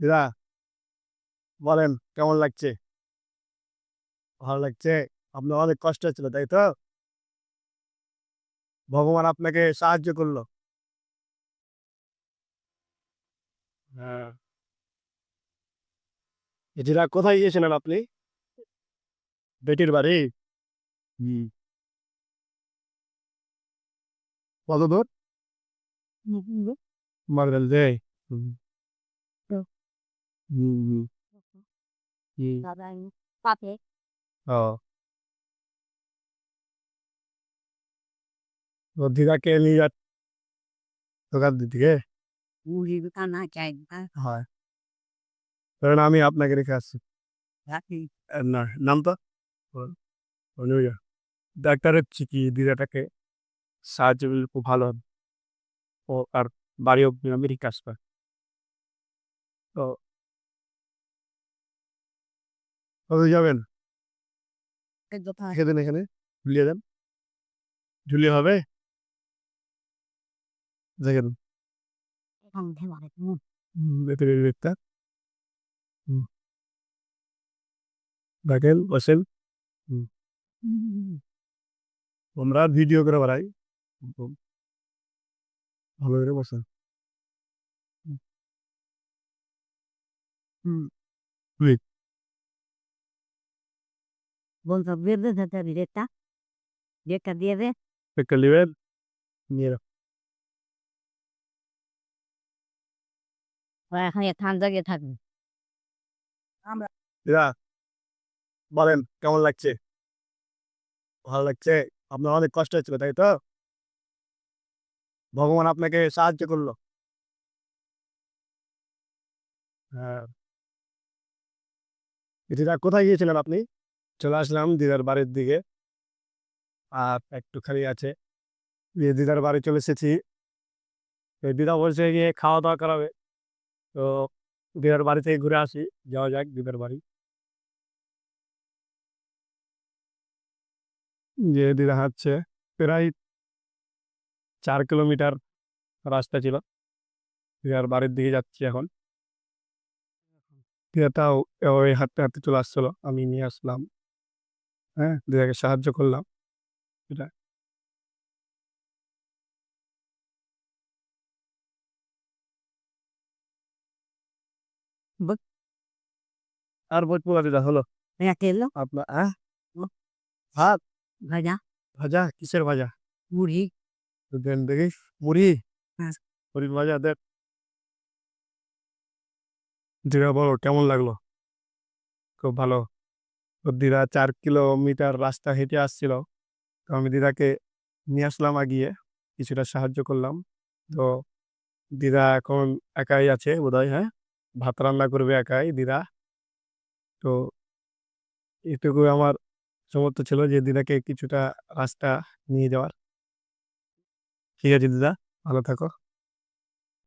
দিদা বলেন কেমন লাগছে? ভালো লাগছে? আপনার অনেক কষ্ট ছিল তাই তো? ভগবান আপনাকে সাহায্য করল। হ্যাঁ। দিদা কোথায় গিয়েছিলেন আপনি? বেটির বাড়ি? হুম। কত দূর মার্বেল দে হুম। হুম হুম হুম পাপে ও তো দিদাকে নিয়ে যা দোকান দিকে মুড়ি কানা চাই হয় কারণ আমি আপনাকে রেখে আসছি রাখি এর না নামটা। অনুজা ডাক্তারের চিকি দিদাটাকে সাহায্য করলে খুব ভালো হবে। ও আর বাড়ি অব্দি আমি রেখে আসবে। তো কবে যাবেন? খেদেন এখানে ঝুলিয়ে দেন। ঝুলিয়ে হবে? দেখেন একটা। দেখেন বসেন। আমরা ভিডিও করে বেড়াই ভালো করে বসেন হুম। বেঁধে যেতে রেটা রেটা দিয়ে দে একটা নেবেন নিয়ে রাখ। ওরা এখানে থাকবে দিদা বলেন কেমন লাগছে ভালো লাগছে আপনার অনেক কষ্ট হচ্ছিল তাই তো ভগবান আপনাকে সাহায্য করল হ্যাঁ দিদা কোথায় গিয়েছিলেন আপনি চলে আসলাম দিদার বাড়ির দিকে। আর একটুখানি আছে। দিয়ে দিদার বাড়ি চলে এসেছি। দিদা বলছে গিয়ে খাওয়া দাওয়া করাবে। তো দিদার বাড়ি থেকে ঘুরে আসি। যাওয়া যাক দিদার বাড়ি। যে দিদা হাঁটছে, প্রায় চার কিলোমিটার রাস্তা ছিল। দিদার বাড়ির দিকে যাচ্ছি এখন। দিদাটাও ওই হাঁটতে হাঁটতে চলে আসছিল। আমি নিয়ে আসলাম। হ্যাঁ দিদাকে সাহায্য করলাম। এটা আর বলব দিদা হলো? রেখে এলো? আপনার হ্যাঁ ভাত? ভাজা। ভাজা? কিসের ভাজা? মুড়ি। তো দেন দেখি মুড়ি? হ্যাঁ। মুড়ির ভাজা দেন। দিদা বলো কেমন লাগল? খুব ভালো। তো দিদা চার কিলোমিটার রাস্তা হেঁটে আসছিল। তো আমি দিদাকে নিয়ে আসলাম আগিয়ে, কিছুটা সাহায্য করলাম। তো দিদা এখন একাই আছে বোধহয় হ্যাঁ? ভাত রান্না করবে একাই দিদা। তো এটুকু আমার সমর্থ ছিল যে দিদাকে কিছুটা রাস্তা নিয়ে যাওয়ার। ঠিক আছে দিদা, ভালো থাকো।